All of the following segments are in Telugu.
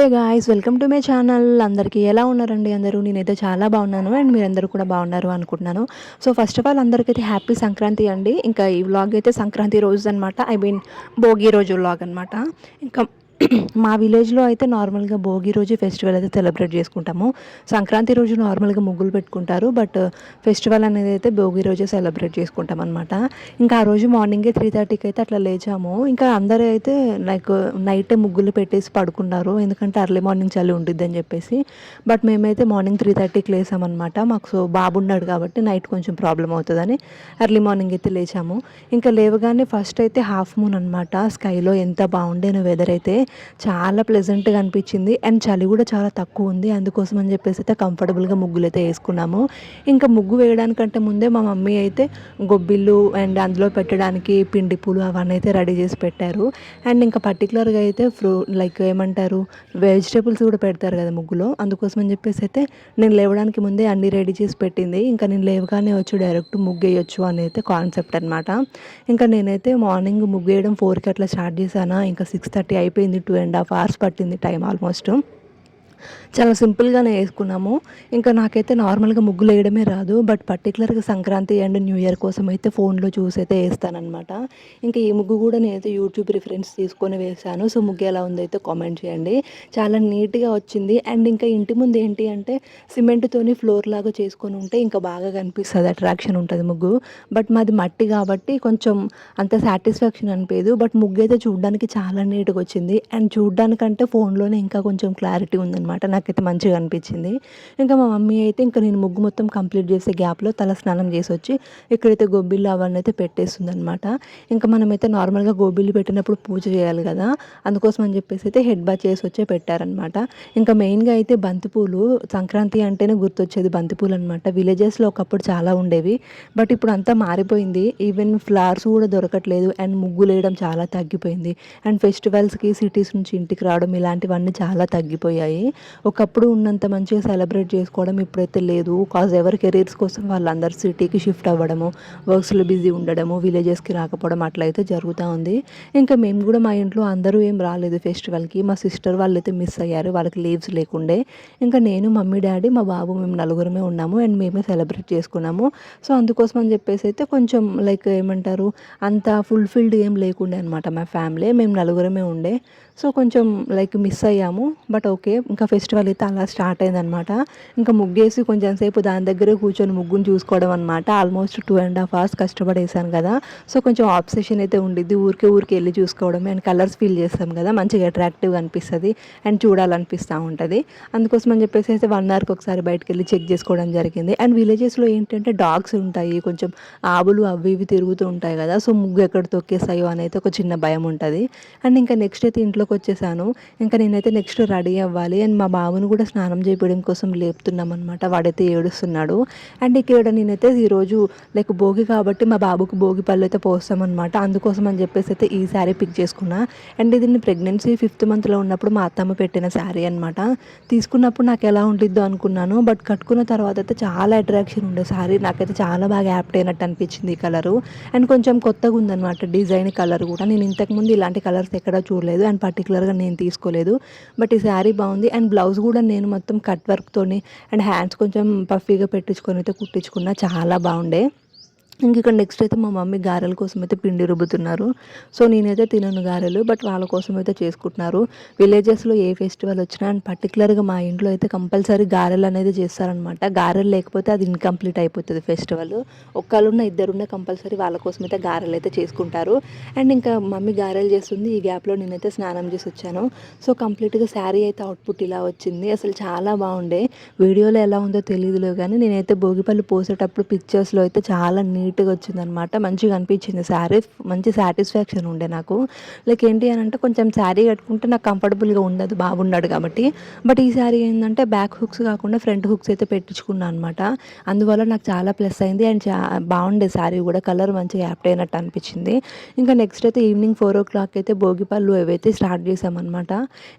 Hey guys welcome to my channel అందరికీ ఎలా ఉన్నారండి అందరూ? నేనైతే చాలా బాగున్నాను అండ్ మీరందరూ కూడా బాగున్నారు అనుకుంటున్నాను. సో ఫస్ట్ ఆఫ్ ఆల్ అందరికైతే హ్యాపీ సంక్రాంతి అండి. ఇంకా ఈ వ్లాగ్ అయితే సంక్రాంతి రోజు అనమాట ఐ మీన్ భోగి రోజు వ్లాగ్ అనమాట ఇంకా మా విలేజ్లో అయితే నార్మల్గా భోగి రోజు ఫెస్టివల్ అయితే సెలబ్రేట్ చేసుకుంటాము. సంక్రాంతి రోజు నార్మల్గా ముగ్గులు పెట్టుకుంటారు. బట్ ఫెస్టివల్ అనేది అయితే భోగి రోజే సెలబ్రేట్ చేసుకుంటాం అనమాట ఇంకా ఆ రోజు మార్నింగే త్రీ థర్టీకి అయితే అట్లా లేచాము. ఇంకా అందరూ అయితే లైక్ నైటే ముగ్గులు పెట్టేసి పడుకున్నారు. ఎందుకంటే అర్లీ మార్నింగ్ చలి ఉంటుంది అని చెప్పేసి. బట్ మేమైతే మార్నింగ్ త్రీ థర్టీకి లేసామన్నమాట మాకు సో బాబు ఉన్నాడు కాబట్టి నైట్ కొంచెం ప్రాబ్లం అవుతుందని ఎర్లీ మార్నింగ్ అయితే లేచాము. ఇంకా లేవగానే ఫస్ట్ అయితే హాఫ్ మూన్ అనమాట స్కైలో ఎంత బాగుండేనో వెదర్ అయితే. చాలా ప్లెజెంట్గా అనిపించింది. అండ్ చలి కూడా చాలా తక్కువ ఉంది. అందుకోసం అని చెప్పేసి అయితే కంఫర్టబుల్గా ముగ్గులు అయితే వేసుకున్నాము. ఇంకా ముగ్గు వేయడానికంటే ముందే మా మమ్మీ అయితే గొబ్బిళ్ళు అండ్ అందులో పెట్టడానికి పిండి పూలు అవన్నీ అయితే రెడీ చేసి పెట్టారు. అండ్ ఇంకా పర్టికులర్గా అయితే ఫ్రూ లైక్ ఏమంటారు వెజిటేబుల్స్ కూడా పెడతారు కదా ముగ్గులో. అందుకోసం అని చెప్పేసి అయితే నేను లేవడానికి ముందే అన్ని రెడీ చేసి పెట్టింది. ఇంకా నేను లేవగానే వచ్చి డైరెక్ట్ ముగ్గు వేయొచ్చు అని అయితే కాన్సెప్ట్ అనమాట ఇంకా నేనైతే మార్నింగ్ ముగ్గు వేయడం ఫోర్కి అట్లా స్టార్ట్ చేశాను. ఇంకా సిక్స్ థర్టీ అయిపోయింది. టూ అండ్ హాఫ్ అవర్స్ పట్టింది టైం ఆల్మోస్ట్ చాలా సింపుల్గానే వేసుకున్నాము. ఇంకా నాకైతే నార్మల్గా ముగ్గులు వేయడమే రాదు. బట్ పర్టికులర్గా సంక్రాంతి అండ్ న్యూ ఇయర్ కోసం అయితే ఫోన్లో చూసి అయితే వేస్తానమాట ఇంకా ఈ ముగ్గు కూడా నేనైతే యూట్యూబ్ రిఫరెన్స్ తీసుకొని వేసాను సో ముగ్గు ఎలా ఉందో అయితే కామెంట్ చేయండి. చాలా నీట్గా వచ్చింది. అండ్ ఇంకా ఇంటి ముందు ఏంటి అంటే సిమెంట్తోని ఫ్లోర్ లాగా చేసుకొని ఉంటే ఇంకా బాగా కనిపిస్తుంది అట్రాక్షన్ ఉంటుంది ముగ్గు. బట్ మాది మట్టి కాబట్టి కొంచెం అంత సాటిస్ఫాక్షన్ అనిపించదు బట్ ముగ్గు అయితే చూడడానికి చాలా నీట్గా వచ్చింది. అండ్ చూడడానికంటే ఫోన్లోనే ఇంకా కొంచెం క్లారిటీ ఉందన్నమాట. అనమాట నాకైతే మంచిగా అనిపించింది. ఇంకా మా మమ్మీ అయితే ఇంకా నేను ముగ్గు మొత్తం కంప్లీట్ చేసే గ్యాప్లో తల స్నానం చేసి వచ్చి ఇక్కడైతే గొబ్బిళ్ళు అవన్నీ అయితే పెట్టేస్తుంది అనమాట ఇంకా మనమైతే నార్మల్గా గోబిళ్ళు పెట్టినప్పుడు పూజ చేయాలి కదా. అందుకోసం అని చెప్పేసి అయితే హెడ్ బాత్ చేసి వచ్చే పెట్టారనమాట ఇంకా మెయిన్గా అయితే బంతిపూలు సంక్రాంతి అంటేనే గుర్తొచ్చేది బంతిపూలు అనమాట విలేజెస్లో ఒకప్పుడు చాలా ఉండేవి. బట్ ఇప్పుడు అంతా మారిపోయింది. ఈవెన్ ఫ్లవర్స్ కూడా దొరకట్లేదు. అండ్ ముగ్గులు వేయడం చాలా తగ్గిపోయింది. అండ్ ఫెస్టివల్స్కి సిటీస్ నుంచి ఇంటికి రావడం ఇలాంటివన్నీ చాలా తగ్గిపోయాయి. ఒకప్పుడు ఉన్నంత మంచిగా సెలబ్రేట్ చేసుకోవడం ఇప్పుడైతే లేదు. కాజ్ ఎవరి కెరీర్స్ కోసం వాళ్ళందరూ సిటీకి షిఫ్ట్ అవ్వడము వర్క్స్లో బిజీ ఉండడము విలేజెస్కి రాకపోవడం అట్లయితే జరుగుతూ ఉంది. ఇంకా మేము కూడా మా ఇంట్లో అందరూ ఏం రాలేదు ఫెస్టివల్కి. మా సిస్టర్ వాళ్ళైతే మిస్ అయ్యారు వాళ్ళకి లీవ్స్ లేకుండే. ఇంకా నేను మమ్మీ డాడీ మా బాబు మేము నలుగురమే ఉన్నాము అండ్ మేమే సెలబ్రేట్ చేసుకున్నాము. సో అందుకోసం అని చెప్పేసి అయితే కొంచెం లైక్ ఏమంటారు అంత ఫుల్ఫిల్డ్ ఏం లేకుండే అనమాట మా ఫ్యామిలీ. మేము నలుగురమే ఉండే. సో కొంచెం లైక్ మిస్ అయ్యాము. బట్ ఓకే ఇంకా ఫెస్టివల్ అయితే అలా స్టార్ట్ అయిందనమాట ఇంకా ముగ్గేసి కొంచెం సేపు దాని దగ్గరే కూర్చొని ముగ్గుని చూసుకోవడం అనమాట almost two and half hours కష్టపడేసాను కదా. సో కొంచెం ఆబ్సెషన్ అయితే ఉండిద్ది. ఊరికే ఊరికి వెళ్ళి చూసుకోవడం అండ్ కలర్స్ ఫీల్ చేస్తాం కదా. మంచిగా అట్రాక్టివ్గా అనిపిస్తుంది. అండ్ చూడాలనిపిస్తూ ఉంటుంది. అందుకోసం అని చెప్పేసి అయితే వన్ అవర్కి ఒకసారి బయటకు వెళ్ళి చెక్ చేసుకోవడం జరిగింది. అండ్ విలేజెస్లో ఏంటంటే డాగ్స్ ఉంటాయి. కొంచెం ఆవులు అవి ఇవి తిరుగుతూ ఉంటాయి కదా. సో ముగ్గు ఎక్కడ తొక్కేస్తాయో అని అయితే ఒక చిన్న భయం ఉంటుంది. అండ్ ఇంకా నెక్స్ట్ అయితే ఇంట్లో ఇంట్లోకి వచ్చేసాను ఇంకా నేనైతే నెక్స్ట్ రెడీ అవ్వాలి. అండ్ మా బాబును కూడా స్నానం చేయడం కోసం లేపుతున్నాం అనమాట వాడైతే ఏడుస్తున్నాడు. అండ్ ఇక్కడ నేనైతే ఈరోజు లైక్ భోగి కాబట్టి మా బాబుకు భోగి పళ్ళు అయితే పోస్తామన్నమాట. అందుకోసం అని చెప్పేసి అయితే ఈ శారీ పిక్ చేసుకున్నా. అండ్ ఇది ప్రెగ్నెన్సీ ఫిఫ్త్ మంత్లో ఉన్నప్పుడు మా అత్తమ్మ పెట్టిన శారీ అనమాట తీసుకున్నప్పుడు నాకు ఎలా ఉండిద్దో అనుకున్నాను. బట్ కట్టుకున్న తర్వాత అయితే చాలా అట్రాక్షన్ ఉండే శారీ నాకైతే చాలా బాగా యాప్ట్ అయినట్టు అనిపించింది ఈ కలరు అండ్ కొంచెం కొత్తగా ఉందన్నమాట డిజైన్ కలర్ కూడా. నేను ఇంతకుముందు ఇలాంటి కలర్స్ ఎక్కడ చూడలేదు. అండ్ పర్టికులర్గా నేను తీసుకోలేదు. బట్ ఈ శారీ బాగుంది. అండ్ బ్లౌజ్ కూడా నేను మొత్తం కట్ వర్క్తోని అండ్ హ్యాండ్స్ కొంచెం పఫీగా పెట్టించుకొని అయితే కుట్టించుకున్నా. చాలా బాగుండే. ఇంక ఇక్కడ నెక్స్ట్ అయితే మా మమ్మీ గారెల కోసం అయితే పిండి రుబ్బుతున్నారు. సో నేనైతే తినను గారెలు బట్ వాళ్ళ కోసం అయితే చేసుకుంటున్నారు విలేజెస్లో ఏ ఫెస్టివల్ వచ్చినా అండ్ పర్టికులర్గా మా ఇంట్లో అయితే కంపల్సరీ గారెలు అనేది చేస్తారనమాట గారెలు లేకపోతే అది ఇన్కంప్లీట్ అయిపోతుంది ఫెస్టివల్ ఒక్కళ్ళున్న ఇద్దరున్న కంపల్సరీ వాళ్ళ కోసం అయితే గారెలు అయితే చేసుకుంటారు. అండ్ ఇంకా మమ్మీ గారెలు చేస్తుంది. ఈ గ్యాప్లో నేనైతే స్నానం చేసి వచ్చాను. సో కంప్లీట్గా శారీ అయితే అవుట్పుట్ ఇలా వచ్చింది. అసలు చాలా బాగుండే. వీడియోలో ఎలా ఉందో తెలియదులే కానీ నేనైతే భోగిపల్లి పోసేటప్పుడు పిక్చర్స్లో అయితే చాలా నీట్ నీట్గా వచ్చిందనమాట. మంచిగా అనిపించింది శారీ. మంచి సాటిస్ఫాక్షన్ ఉండే నాకు. లైక్ ఏంటి అని అంటే కొంచెం శారీ కట్టుకుంటే నాకు కంఫర్టబుల్గా ఉండదు బాగున్నాడు కాబట్టి. బట్ ఈ శారీ ఏంటంటే బ్యాక్ హుక్స్ కాకుండా ఫ్రంట్ హుక్స్ అయితే పెట్టించుకున్నాను అనమాట. అందువల్ల నాకు చాలా ప్లస్ అయింది. అండ్ బాగుండే శారీ కూడా. కలర్ మంచిగా యాప్ట్ అయినట్టు అనిపించింది. ఇంకా నెక్స్ట్ అయితే ఈవినింగ్ ఫోర్ ఓ క్లాక్ అయితే భోగిపళ్ళు ఏవైతే స్టార్ట్ చేసామన్నమాట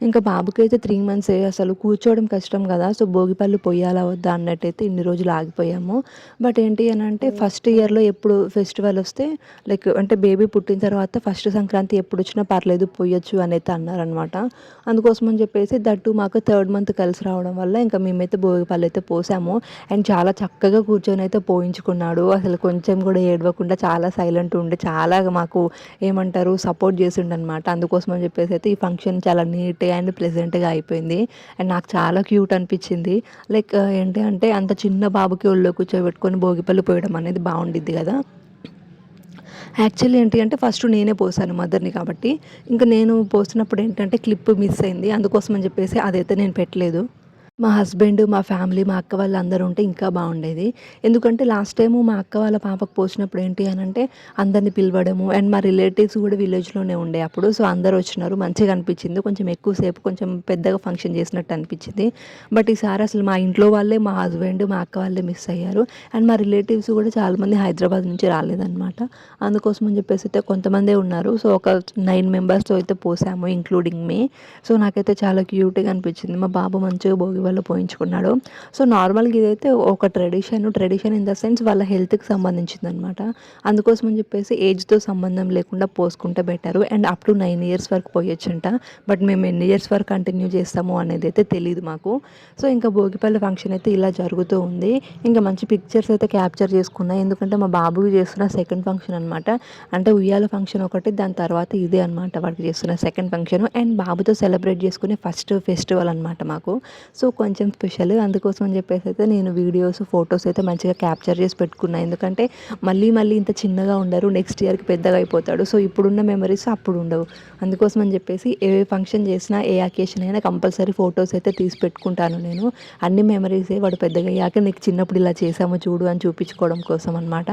ఇంకా బాబుకి అయితే త్రీ మంత్స్ అసలు కూర్చోవడం కష్టం కదా. సో భోగి పొయ్యాలా వద్దా అన్నట్టయితే ఇన్ని రోజులు ఆగిపోయాము. బట్ ఏంటి అని అంటే ఫస్ట్ ఇయర్లో ఇయర్లో ఎప్పుడు ఫెస్టివల్ వస్తే లైక్ అంటే బేబీ పుట్టిన తర్వాత ఫస్ట్ సంక్రాంతి ఎప్పుడు వచ్చినా పర్లేదు పోయొచ్చు అని అయితే అన్నారనమాట అందుకోసం అని చెప్పేసి దట్టు మాకు థర్డ్ మంత్ కలిసి రావడం వల్ల ఇంకా మేమైతే భోగిపల్లి అయితే పోసాము. అండ్ చాలా చక్కగా కూర్చొని అయితే పోయించుకున్నాడు. అసలు కొంచెం కూడా ఏడవకుండా చాలా సైలెంట్ ఉండి చాలా మాకు ఏమంటారు సపోర్ట్ చేసిండు అనమాట అందుకోసం అని చెప్పేసి అయితే ఈ ఫంక్షన్ చాలా నీట్గా అండ్ ప్లెజెంట్గా అయిపోయింది. అండ్ నాకు చాలా క్యూట్ అనిపించింది. లైక్ ఏంటి అంటే అంత చిన్న బాబుకి ఒళ్ళో కూర్చోబెట్టుకొని భోగిపల్లి పోయడం అనేది బాగుండిద్ది. కదా. యాక్చువల్లీ ఏంటి అంటే ఫస్ట్ నేనే పోసాను మదర్ని కాబట్టి. ఇంకా నేను పోసినప్పుడు ఏంటంటే క్లిప్ మిస్ అయింది. అందుకోసం అని చెప్పేసి అదైతే నేను పెట్టలేదు. మా హస్బెండ్ మా ఫ్యామిలీ మా అక్క వాళ్ళు అందరూ ఉంటే ఇంకా బాగుండేది. ఎందుకంటే లాస్ట్ టైము మా అక్క వాళ్ళ పాపకు పోసినప్పుడు ఏంటి అని అంటే అందరిని పిలవడము. అండ్ మా రిలేటివ్స్ కూడా విలేజ్లోనే ఉండే అప్పుడు. సో అందరు వచ్చినారు. మంచిగా అనిపించింది. కొంచెం ఎక్కువసేపు కొంచెం పెద్దగా ఫంక్షన్ చేసినట్టు అనిపించింది. బట్ ఈసారి అసలు మా ఇంట్లో వాళ్ళే మా హస్బెండ్ మా అక్క వాళ్ళే మిస్ అయ్యారు. అండ్ మా రిలేటివ్స్ కూడా చాలామంది హైదరాబాద్ నుంచి రాలేదన్నమాట. అందుకోసం అని చెప్పేసి అయితే కొంతమందే ఉన్నారు. సో ఒక నైన్ మెంబర్స్తో అయితే పోసాము ఇంక్లూడింగ్ మీ. సో నాకైతే చాలా క్యూట్గా అనిపించింది. మా బాబు మంచిగా భోగి వాళ్ళు పోయించుకున్నాడు. సో నార్మల్గా ఇదైతే ఒక tradition tradition in the sense వాళ్ళ హెల్త్కి సంబంధించింది అనమాట అందుకోసం అని చెప్పేసి ఏజ్తో సంబంధం లేకుండా పోసుకుంటే better. And up to nine years వరకు పోయొచ్చంట. బట్ మేము ఎన్ని ఇయర్స్ వరకు కంటిన్యూ చేస్తాము అనేది అయితే తెలియదు మాకు. సో ఇంకా భోగిపల్లి ఫంక్షన్ అయితే ఇలా జరుగుతూ ఉంది. ఇంకా మంచి పిక్చర్స్ అయితే క్యాప్చర్ చేసుకున్నా. ఎందుకంటే మా బాబుకి చేస్తున్న సెకండ్ ఫంక్షన్ అనమాట అంటే ఉయ్యాల ఫంక్షన్ ఒకటి దాని తర్వాత ఇదే అనమాట వాడికి చేస్తున్న సెకండ్ ఫంక్షన్. అండ్ బాబుతో సెలబ్రేట్ చేసుకునే ఫస్ట్ ఫెస్టివల్ అనమాట మాకు. సో కొంచెం స్పెషల్. అందుకోసం అని చెప్పేసి అయితే నేను వీడియోస్ ఫొటోస్ అయితే మంచిగా క్యాప్చర్ చేసి పెట్టుకున్నాను ఎందుకంటే మళ్ళీ మళ్ళీ ఇంత చిన్నగా ఉండరు. నెక్స్ట్ ఇయర్కి పెద్దగా అయిపోతాడు. సో ఇప్పుడున్న మెమరీస్ అప్పుడు ఉండవు. అందుకోసం అని చెప్పేసి ఏ ఫంక్షన్ చేసినా ఏ అకేషన్ అయినా కంపల్సరీ ఫొటోస్ అయితే తీసి పెట్టుకుంటాను నేను. అన్ని మెమరీసే వాడు పెద్దగా అయ్యాక నీకు చిన్నప్పుడు ఇలా చేసాము చూడు అని చూపించుకోవడం కోసం అనమాట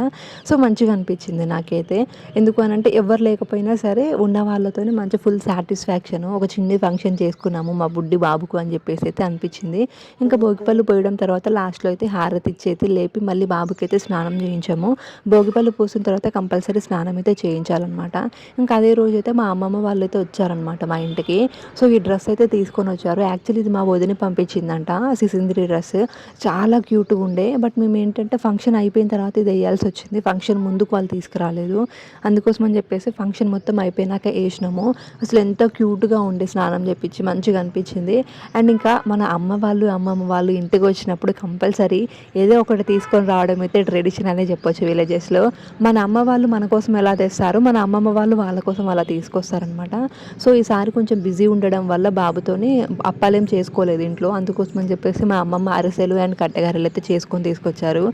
సో మంచిగా అనిపించింది నాకైతే. ఎందుకు అని అంటే ఎవరు లేకపోయినా సరే ఉన్న వాళ్ళతోనే మంచి ఫుల్ సాటిస్ఫాక్షన్ ఒక చిన్న ఫంక్షన్ చేసుకున్నాము మా బుడ్డి బాబుకు అని చెప్పేసి అయితే అనిపించింది. అయిపోయింది ఇంకా భోగిపళ్ళు పోయడం తర్వాత లాస్ట్లో అయితే హారతి ఇచ్చి అయితే లేపి మళ్ళీ బాబుకి అయితే స్నానం చేయించాము. భోగిపళ్ళు పోసిన తర్వాత కంపల్సరీ స్నానం అయితే చేయించాలన్నమాట. ఇంకా అదే రోజు అయితే మా అమ్మమ్మ వాళ్ళు అయితే వచ్చారనమాట మా ఇంటికి. సో ఈ డ్రెస్ అయితే తీసుకొని వచ్చారు. యాక్చువల్లీ ఇది మా వదిన పంపించిందంట సిసింద్రి డ్రెస్. చాలా క్యూట్గా ఉండే. బట్ మేము ఏంటంటే ఫంక్షన్ అయిపోయిన తర్వాత ఇది వేయాల్సి వచ్చింది. ఫంక్షన్ ముందుకు వాళ్ళు తీసుకురాలేదు. అందుకోసం అని చెప్పేసి ఫంక్షన్ మొత్తం అయిపోయినాక వేసినాము. అసలు ఎంత క్యూట్గా ఉండే స్నానం చేపించి మంచిగా అనిపించింది. అండ్ ఇంకా మన అమ్మ వాళ్ళు అమ్మమ్మ వాళ్ళు ఇంటికి వచ్చినప్పుడు కంపల్సరీ ఏదో ఒకటి తీసుకొని రావడం అయితే ట్రెడిషన్ అనే చెప్పొచ్చు విలేజెస్లో. మన అమ్మ వాళ్ళు మన కోసం ఎలా తెస్తారు? మన అమ్మమ్మ వాళ్ళు వాళ్ళ కోసం అలా తీసుకొస్తారనమాట సో ఈసారి కొంచెం బిజీ ఉండడం వల్ల బాబుతోని అప్పాలేం చేసుకోలేదు ఇంట్లో. అందుకోసం అని చెప్పేసి మా అమ్మమ్మ అరిసెలు అండ్ కట్టెగారెలు అయితే చేసుకొని తీసుకొచ్చారు.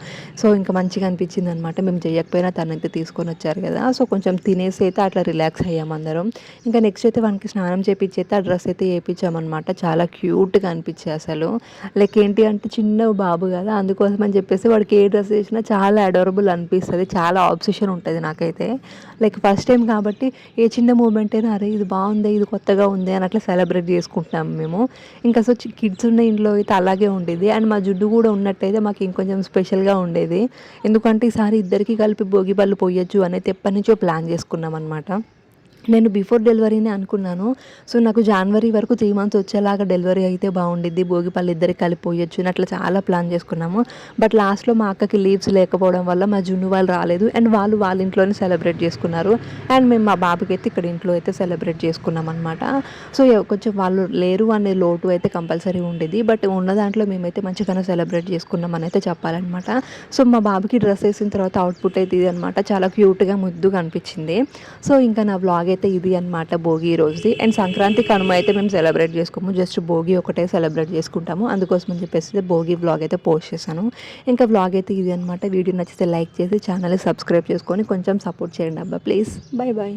సో ఇంకా మంచిగా అనిపించింది అనమాట మేము చేయకపోయినా తనైతే తీసుకొని వచ్చారు కదా. సో కొంచెం తినేసి అయితే అట్లా రిలాక్స్ అయ్యాం అందరం. ఇంకా నెక్స్ట్ అయితే వానికి స్నానం చేపించి అయితే ఆ డ్రెస్ అయితే వేయించామన్నమాట చాలా క్యూట్గా అనిపించాయి అసలు అసలు. లైక్ ఏంటి అంటే చిన్న బాబు కదా అందుకోసం అని చెప్పేసి వాడికి ఏ డ్రెస్ వేసినా చాలా అడోరబుల్ అనిపిస్తుంది చాలా ఆబ్సెషన్ ఉంటుంది నాకైతే. లైక్ ఫస్ట్ టైం కాబట్టి ఏ చిన్న మూమెంట్ అయినా అరే ఇది బాగుంది ఇది కొత్తగా ఉంది అని అట్లా సెలబ్రేట్ చేసుకుంటున్నాము మేము. ఇంకా సో కిడ్స్ ఉన్న ఇంట్లో అయితే అలాగే ఉండేది. అండ్ మా జుడ్డు కూడా ఉన్నట్టయితే మాకు ఇంకొంచెం స్పెషల్గా ఉండేది. ఎందుకంటే ఈసారి ఇద్దరికి కలిపి భోగి పళ్ళు పోయొచ్చు అనేది ఎప్పటి నుంచో ప్లాన్ చేసుకున్నాం అనమాట నేను బిఫోర్ డెలివరీనే అనుకున్నాను. సో నాకు జనవరి వరకు త్రీ మంత్స్ వచ్చేలాగా డెలివరీ అయితే బాగుండిద్ది. భోగిపల్లి ఇద్దరికి కలిపోయొచ్చు అట్లా చాలా ప్లాన్ చేసుకున్నాము. బట్ లాస్ట్లో మా అక్కకి లీవ్స్ లేకపోవడం వల్ల మా జున్ను వాళ్ళు రాలేదు. అండ్ వాళ్ళు వాళ్ళ ఇంట్లోనే సెలబ్రేట్ చేసుకున్నారు. అండ్ మేము మా బాబుకి అయితే ఇక్కడ ఇంట్లో అయితే సెలబ్రేట్ చేసుకున్నాం అనమాట సో కొంచెం వాళ్ళు లేరు అనే లోటు అయితే కంపల్సరీ ఉండేది. బట్ ఉన్న దాంట్లో మేమైతే మంచిగానే సెలబ్రేట్ చేసుకున్నాం అని అయితే చెప్పాలన్నమాట. సో మా బాబుకి డ్రెస్ వేసిన తర్వాత అవుట్పుట్ అయితే ఇది అనమాట చాలా క్యూట్గా ముద్దుగా అనిపించింది. సో ఇంకా నా బ్లాగ్ అయితే ఇది అనమాట భోగి రోజుది. అండ్ సంక్రాంతి కనుమ అయితే మేము సెలబ్రేట్ చేసుకోము. జస్ట్ భోగి ఒకటే సెలబ్రేట్ చేసుకుంటాము. అందుకోసం అని చెప్పేసి భోగి వ్లాగ్ అయితే పోస్ట్ చేశాను. ఇంకా వ్లాగ్ అయితే ఇది అనమాట వీడియో నచ్చితే లైక్ చేసి ఛానల్ సబ్స్క్రైబ్ చేసుకొని కొంచెం సపోర్ట్ చేయండి అబ్బా. Please bye bye